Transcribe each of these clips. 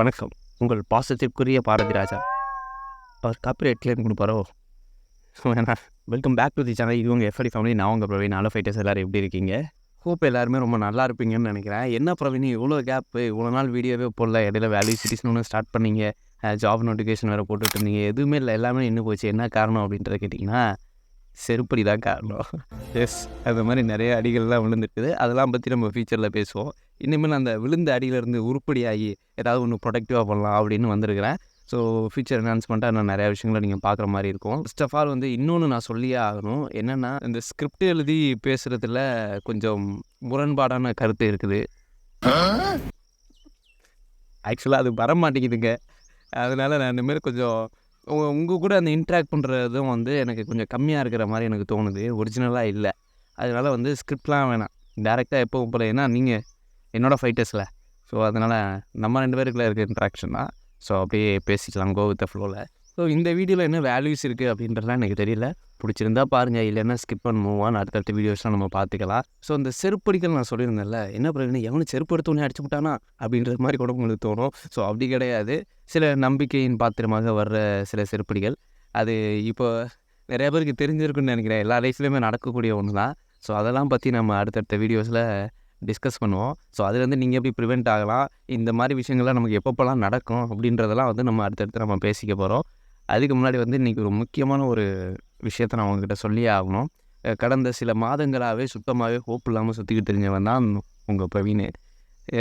வணக்கம். உங்கள் பாசத்திற்குரிய பாரதி ராஜா. அவர் காப்பிரைட் கிளைம் கொடுப்பாரோ? வேணா. Welcome back to the channel இது உங்கள் எஃப்டி ஃபேமிலி நான் உங்கள் பிரவீன். ஆலோ ஃபைட்டர்ஸ் எல்லோரும் எப்படி இருக்கீங்க? ஹோப் எல்லாருமே ரொம்ப நல்லா இருப்பீங்கன்னு நினைக்கிறேன். என்ன பிரவீன் இவ்வளோ கேப்பு இவ்வளோ நாள் வீடியோவே போடல. இடையில வேல்யூ சிட்டிஸ்னு ஒன்று ஸ்டார்ட் பண்ணீங்க. ஜாப் நோட்டிஃபிகேஷன் வேறு போட்டுட்டு இருந்தீங்க. எதுவுமே இல்லை. எல்லாமே நின்று போச்சு. என்ன காரணம் அப்படின்றத கேட்டிங்கன்னா செருப்படி தான் காரணம். எஸ் அது மாதிரி நிறைய அடிகள்லாம் விழுந்துருக்குது. அதெல்லாம் பற்றி நம்ம ஃபியூச்சரில் பேசுவோம். இனிமேல் அந்த விழுந்த அடியிலேருந்து உருப்படி ஆகி ஏதாவது ஒன்று ப்ரொடக்டிவாக பண்ணலாம் அப்படின்னு வந்திருக்கிறேன். ஸோ ஃபியூச்சர் என்ஹான்ஸ்மெண்ட்டாக நான் நிறையா விஷயங்களை நீங்கள் பார்க்குற மாதிரி இருக்கும். ஃபர்ஸ்ட் ஆஃப் ஆல் வந்து இன்னொன்று நான் சொல்லியே ஆகணும். என்னென்னா இந்த ஸ்கிரிப்ட் எழுதி பேசுகிறதுல கொஞ்சம் முரண்பாடான கருத்து இருக்குது. ஆக்சுவலாக அது வர மாட்டேங்குதுங்க. அதனால் நான் இந்தமாரி கொஞ்சம் உங்கள் உங்கள் கூட அந்த இன்ட்ராக்ட் பண்ணுறதும் வந்து எனக்கு கொஞ்சம் கம்மியாக இருக்கிற மாதிரி எனக்கு தோணுது. ஒரிஜினலாக இல்லை. அதனால் வந்து ஸ்கிரிப்ட்லாம் வேணாம். டேரெக்டாக எப்போவும் போல. ஏன்னா நீங்கள் என்னோடய ஃபைட்டர்ஸில் ஸோ அதனால் நம்ம ரெண்டு பேருக்குள்ள இருக்க இன்ட்ராக்ஷன் தான். ஸோ அப்படியே பேசிக்கலாம் கோ வித் ஃப்ளோவில் ஸோ இந்த வீடியோவில் என்ன வேல்யூஸ் இருக்குது அப்படின்றதுலாம் எனக்கு தெரியல. பிடிச்சிருந்தா பாருங்கள் இல்லைன்னா ஸ்கிப் பண்ண மூவ் ஆன் அடுத்தடுத்த வீடியோஸ்லாம் நம்ம பார்த்துக்கலாம். ஸோ இந்த செருப்படிகள் நான் சொல்லியிருந்தேன்ல என்ன பிரச்சனை எவனு செருப்பு எடுத்தோடனே அடிச்சு விட்டானா? அப்படின்றது மாதிரி கூட உங்களுக்கு தோணும். ஸோ அப்படி கிடையாது. சில நம்பிக்கையின் பாத்திரமாக வர்ற சில செருப்படிகள். அது இப்போ நிறைய பேருக்கு தெரிஞ்சிருக்குன்னு நினைக்கிறேன். எல்லா லைஃப்லேயுமே நடக்கக்கூடிய ஒன்று தான் ஸோ அதெல்லாம் பற்றி நம்ம அடுத்தடுத்த வீடியோஸில் டிஸ்கஸ் பண்ணுவோம். ஸோ அதுலேருந்து நீங்கள் எப்படி ப்ரிவெண்ட் ஆகலாம்? இந்த மாதிரி விஷயங்கள்லாம் நமக்கு எப்பப்போலாம் நடக்கும்? அப்படின்றதெல்லாம் வந்து நம்ம அடுத்தடுத்து நம்ம பேசிக்க போகிறோம் அதுக்கு முன்னாடி வந்து இன்றைக்கி ஒரு முக்கியமான ஒரு விஷயத்த நான் உங்ககிட்ட சொல்லியே ஆகணும். கடந்த சில மாதங்களாகவே சுத்தமாகவே ஹோப் இல்லாமல் சுற்றிக்கிட்டு தெரிஞ்சவன் தான் உங்கள் பிரவீன்.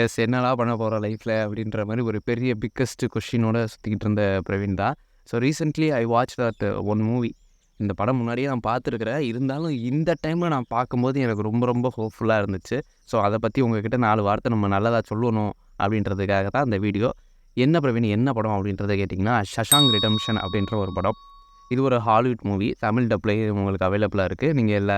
எஸ் என்னடா பண்ண போகிற லைஃப்பில் அப்படின்ற மாதிரி ஒரு பெரிய பிக்கஸ்ட் கொஷினோட சுற்றிக்கிட்டு இருந்த பிரவீன் தான். So recently I watch that one movie இந்த படம் முன்னாடியே நான் பார்த்துருக்குறேன். இருந்தாலும் இந்த டைமில் நான் பார்க்கும்போது எனக்கு ரொம்ப ரொம்ப ஹோப்ஃபுல்லாக இருந்துச்சு. ஸோ அதை பற்றி உங்ககிட்ட நாலு வார்த்தை நம்ம நல்லதாக சொல்லணும் அப்படின்றதுக்காக தான் அந்த வீடியோ என்ன பிரவீன் என்ன படம் அப்படின்றத கேட்டிங்கன்னா ஷஷாங் ரிடம்ஷன் அப்படின்ற ஒரு படம். இது ஒரு ஹாலிவுட் மூவி தமிழ் டப்லேயே உங்களுக்கு அவைலபிளாக இருக்குது நீங்கள் எல்லா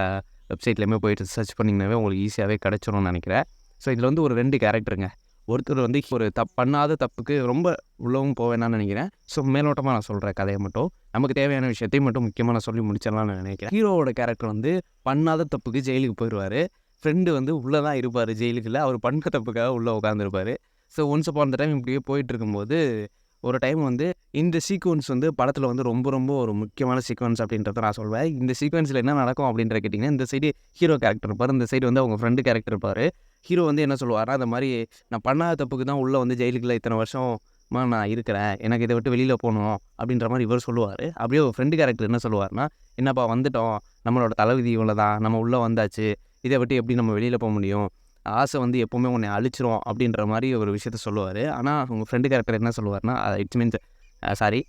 வெப்சைட்லேயுமே போயிட்டு சர்ச் பண்ணிங்கனாவே உங்களுக்கு ஈஸியாகவே கிடச்சிரும்னு நினைக்கிறேன். ஸோ இதில் வந்து ஒரு ரெண்டு கேரக்டருங்க ஒருத்தர் வந்து ஒரு தப் பண்ணாத தப்புக்கு ரொம்ப உள்ளவும் போவேன்னு நினைக்கிறேன். ஸோ மேலோட்டமாக நான் சொல்கிறேன் கதையை மட்டும். நமக்கு தேவையான விஷயத்தையும் மட்டும் முக்கியமாக நான் சொல்லி முடிச்சிடலாம்னு நினைக்கிறேன். ஹீரோவோட கேரக்டர் வந்து பண்ணாத தப்புக்கு ஜெயிலுக்கு போயிடுவார் ஃப்ரெண்டு வந்து உள்ளே தான் இருப்பார் ஜெயிலுக்குள்ள அவர் பண்ண தப்புக்காக உள்ளே உட்காந்துருப்பார் ஸோ ஒன்ஸ் அப்பான் அந்த டைம் இப்படியே போயிட்டு இருக்கும்போது ஒரு டைம் வந்து இந்த சீக்வன்ஸ் வந்து படத்தில் வந்து ரொம்ப ரொம்ப ஒரு முக்கியமான சீக்வன்ஸ் அப்படின்றத நான் சொல்வேன். இந்த சீக்வன்ஸில் என்ன நடக்கும் அப்படின்ற கேட்டிங்கன்னா இந்த சைடு ஹீரோ கேரக்டர் இருப்பார் இந்த சைடு வந்து அவங்க ஃப்ரெண்டு கேரக்டர் இருப்பார். ஹீரோ வந்து என்ன சொல்லுவார் அந்த மாதிரி நான் பண்ணாத தப்புக்கு தான் உள்ளே வந்து ஜெயிலுக்குள்ள இத்தனை வருஷமா நான் இருக்கிறேன். எனக்கு இதை விட்டு வெளியில் போகணும். அப்படின்ற மாதிரி இவர் சொல்லுவார். அப்படியே ஒரு ஃப்ரெண்டு கேரக்டர் என்ன சொல்லுவார்னா என்னப்பா வந்துட்டோம். நம்மளோட தலைவிதி இவ்வளோ தான். நம்ம உள்ளே வந்தாச்சு. இதை விட்டு எப்படி நம்ம வெளியில் போக முடியும்? ஆசை வந்து எப்போவுமே உன்னை அழிச்சிரும். அப்படின்ற மாதிரி ஒரு விஷயத்த சொல்லுவார். ஆனால் உங்கள் ஃப்ரெண்டு கேரக்டர் என்ன சொல்லுவார்னா it's means sorry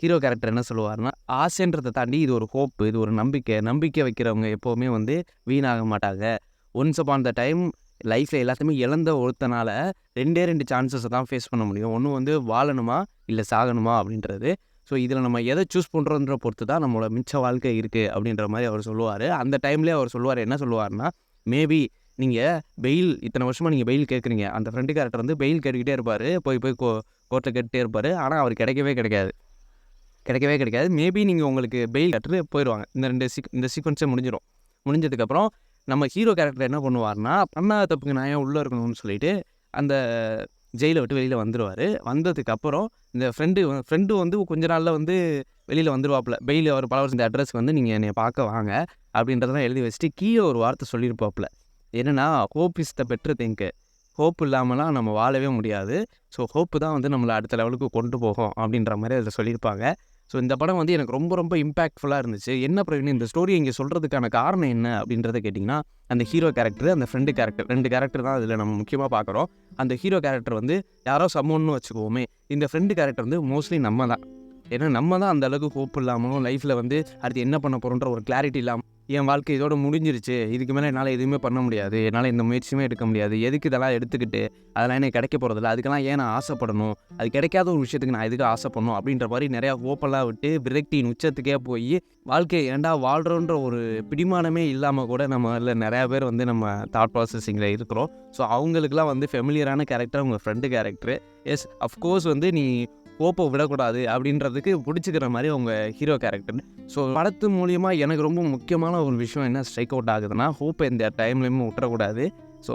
hero character என்ன சொல்லுவார்னா ஆசைன்றதை தாண்டி இது ஒரு ஹோப்பு இது ஒரு நம்பிக்கை. நம்பிக்கை வைக்கிறவங்க எப்போவுமே வந்து வீணாக மாட்டாங்க. ஒன்ஸ் அப்பான் த டைம் லைஃப்பில் எல்லாத்தையுமே இழந்த ஒருத்தனால ரெண்டே ரெண்டு சான்சஸை தான் ஃபேஸ் பண்ண முடியும். ஒன்று வந்து வாழணுமா? இல்லை சாகணுமா? அப்படின்றது. ஸோ இதில் நம்ம எதை சூஸ் பண்ணுறோன்ற பொறுத்து தான் நம்மளோட மிச்ச வாழ்க்கை இருக்குது அப்படின்ற மாதிரி அவர் சொல்லுவார். அந்த டைம்லேயே அவர் சொல்லுவார் என்ன சொல்லுவார்னா மேபி நீங்கள் பெயில் இத்தனை வருஷமாக நீங்கள் பெயில் கேட்குறீங்க. அந்த ஃப்ரெண்டு கேரக்டர் வந்து பெயில் கேட்டுக்கிட்டே இருப்பார். போய் போய் கோ கோர்ட்டில் கேட்டுகிட்டே இருப்பார். ஆனால் அவர் கிடைக்கவே கிடைக்காது. கிடைக்கவே கிடைக்காது. மேபி நீங்கள் உங்களுக்கு பெயில் கட்டுறது போயிடுவாங்க இந்த ரெண்டு சீக் இந்த சீக்வன்ஸே முடிஞ்சிடும் முடிஞ்சதுக்கப்புறம் நம்ம ஹீரோ கேரக்டர் என்ன பண்ணுவார்னா பண்ணாத தப்புக்கு நான் ஏன் உள்ளே இருக்கணும்னு சொல்லிட்டு அந்த ஜெயிலை விட்டு வெளியில் வந்துடுவார் வந்ததுக்கப்புறம் இந்த ஃப்ரெண்டு ஃப்ரெண்டு வந்து கொஞ்ச நாளில் வந்து வெளியில் வந்துடுவாப்புல பெயில் அவர் பல வருஷம் இந்த அட்ரஸ்க்கு வந்து நீங்கள் என்னை பார்க்க வாங்க அப்படின்றதெல்லாம் எழுதி வச்சுட்டு கீழே ஒரு வார்த்தை சொல்லியிருப்பாப்பில். என்னென்னா hope is the better thing hope இல்லாமலாம் நம்ம வாழவே முடியாது. ஸோ ஹோப்பு தான் வந்து நம்மளை அடுத்த லெவலுக்கு கொண்டு போகும் அப்படின்ற மாதிரி அதில் சொல்லியிருப்பாங்க. ஸோ இந்த படம் வந்து எனக்கு ரொம்ப ரொம்ப இம்பாக்ட்ஃபுல்லாக இருந்துச்சு. என்ன பிரவீன் இந்த ஸ்டோரி இங்கே சொல்கிறதுக்கான காரணம் என்ன அப்படின்றத கேட்டிங்கன்னா அந்த ஹீரோ கேரக்டர் அந்த ஃப்ரெண்டு கேரக்டர் ரெண்டு கேரக்டர் தான் அதில் நம்ம முக்கியமாக பார்க்குறோம். அந்த ஹீரோ கேரக்டர் வந்து யாரோ சம்மோன்னு வச்சுக்குவோமே இந்த ஃப்ரெண்டு கேரக்டர் வந்து மோஸ்ட்லி நம்ம தான். ஏன்னா நம்ம தான் அந்த அளவுக்கு ஹோப் இல்லாமலும் லைஃப்பில் வந்து அடுத்து என்ன பண்ண போகிறோன்ற ஒரு கிளாரிட்டி இல்லாமல் என் வாழ்க்கை இதோட முடிஞ்சிருச்சு. இதுக்கு மேலே என்னால் எதுவுமே பண்ண முடியாது. என்னால் இந்த முயற்சியுமே எடுக்க முடியாது. எதுக்கு இதெல்லாம் எடுத்துக்கிட்டு அதெல்லாம் எனக்கு கிடைக்க போகிறதில்ல அதுக்கெல்லாம் ஏன் நான் ஆசைப்படணும்? அது கிடைக்காத ஒரு விஷயத்துக்கு நான் எதுக்கு ஆசைப்படணும்? அப்படின்ற மாதிரி நிறையா ஹோப்பெல்லாம் விட்டு விரக்தியின் உச்சத்துக்கே போய் வாழ்க்கையை ஏண்டா வாழ்கிறோன்ற ஒரு பிடிமானமே இல்லாமல் கூட நம்ம இல்லை நிறையா பேர் வந்து நம்ம தாட் ப்ராசஸிங்கில் இருக்கிறோம். ஸோ அவங்களுக்குலாம் வந்து ஃபெமிலியரான கேரக்டர் உங்கள் friend character yes of course வந்து நீ கோப்பை விடக்கூடாது அப்படின்றதுக்கு பிடிச்சிக்கிற மாதிரி அவங்க ஹீரோ கேரக்டர் ஸோ படத்து மூலியமாக எனக்கு ரொம்ப முக்கியமான ஒரு விஷயம் என்ன ஸ்ட்ரைக் அவுட் ஆகுதுன்னா ஹோப்பை இந்த டைம்லையுமே விட்டுறக்கூடாது. ஸோ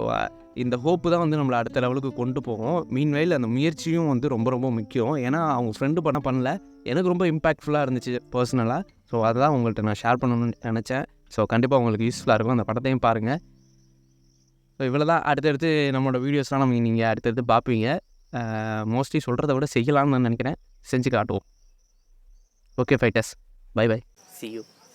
இந்த ஹோப்பு தான் வந்து நம்மளை அடுத்த லெவலுக்கு கொண்டு போகும். மீன்வெயில் அந்த முயற்சியும் வந்து ரொம்ப ரொம்ப முக்கியம். ஏன்னா அவங்க ஃப்ரெண்டு பண்ண பண்ணல. எனக்கு ரொம்ப இம்பாக்ட்ஃபுல்லாக இருந்துச்சு பர்சனலாக ஸோ அதுதான் உங்கள்கிட்ட நான் ஷேர் பண்ணணும்னு நினச்சேன். ஸோ கண்டிப்பாக உங்களுக்கு யூஸ்ஃபுல்லாக இருக்கும். அந்த படத்தையும் பாருங்கள் ஸோ இவ்வளோ தான் அடுத்தடுத்து நம்மளோட வீடியோஸ்லாம் நம்ம நீங்கள் அடுத்தடுத்து பார்ப்பீங்க. மோஸ்ட்லி சொல்கிறத விட செய்யலாம்னு நான் நினைக்கிறேன். செஞ்சு காட்டுவோம். Okay fighters bye bye see you